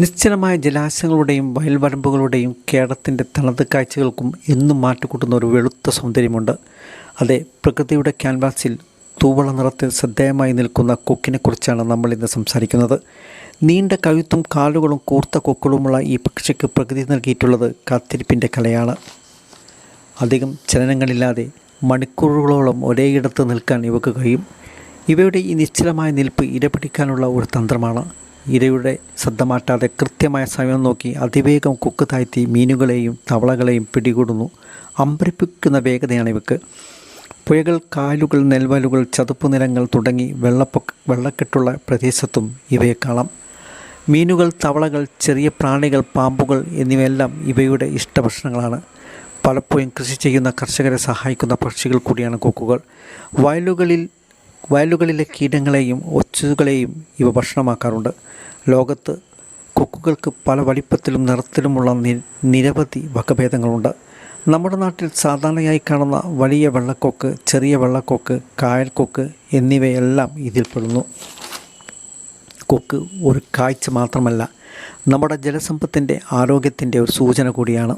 നിശ്ചലമായ ജലാശയങ്ങളുടെയും വയൽവരമ്പുകളുടെയും കേരളത്തിന്റെ തനത് കാഴ്ചകൾക്കും എന്നും മാറ്റുകൂട്ടുന്ന ഒരു വെളുത്ത സൗന്ദര്യമുണ്ട്. അതെ പ്രകൃതിയുടെ ക്യാൻവാസിൽ തൂവള നിറത്തിൽ ശ്രദ്ധേയമായി നിൽക്കുന്ന കൊക്കിനെക്കുറിച്ചാണ് നമ്മൾ ഇന്ന് സംസാരിക്കുന്നത്. നീണ്ട കഴുത്തും കാലുകളും കൂർത്ത കൊക്കുകളുമുള്ള ഈ പക്ഷിക്ക് പ്രകൃതി നൽകിയിട്ടുള്ളത് കാത്തിരിപ്പിന്റെ കലയാണ്. അധികം ചലനങ്ങളില്ലാതെ മണിക്കൂറുകളോളം ഒരേയിടത്ത് നിൽക്കാൻ ഇവക്ക് കഴിയും. ഇവയുടെ ഈ നിശ്ചലമായ നിൽപ്പ് ഇരപിടിക്കാനുള്ള ഒരു തന്ത്രമാണ്. ഇരയുടെ ശ്രദ്ധ മാറ്റാതെ കൃത്യമായ സമയം നോക്കി അതിവേഗം കൊക്ക് താഴ്ത്തി മീനുകളെയും തവളകളെയും പിടികൂടുന്നു. അമ്പരിപ്പിക്കുന്ന വേഗതയാണ് ഇവക്ക്. പുഴകൾ കാലുകൾ നെൽവലുകൾ ചതുപ്പ് നിലങ്ങൾ തുടങ്ങി വെള്ളപ്പൊക്ക വെള്ളക്കെട്ടുള്ള പ്രദേശത്തും ഇവയെ കാണാം. മീനുകൾ തവളകൾ ചെറിയ പ്രാണികൾ പാമ്പുകൾ എന്നിവയെല്ലാം ഇവയുടെ ഇഷ്ടഭക്ഷണങ്ങളാണ്. പലപ്പോഴും കൃഷി ചെയ്യുന്ന കർഷകരെ സഹായിക്കുന്ന പക്ഷികൾ കൂടിയാണ് കൊക്കുകൾ. വയലുകളിൽ വയലുകളിലെ കീടങ്ങളെയും ഒച്ചുകളെയും ഇവ ഭക്ഷണമാക്കാറുണ്ട്. ലോകത്ത് കൊക്കുകൾക്ക് പല വലിപ്പത്തിലും നിറത്തിലുമുള്ള നിരവധി വകഭേദങ്ങളുണ്ട്. നമ്മുടെ നാട്ടിൽ സാധാരണയായി കാണുന്ന വലിയ വെള്ളക്കൊക്ക് ചെറിയ വെള്ളക്കൊക്ക് കായൽക്കൊക്ക് എന്നിവയെല്ലാം ഇതിൽപ്പെടുന്നു കൊക്ക് ഒരു കാഴ്ച മാത്രമല്ല നമ്മുടെ ജലസമ്പത്തിന്റെ ആരോഗ്യത്തിന്റെ ഒരു സൂചന കൂടിയാണ്.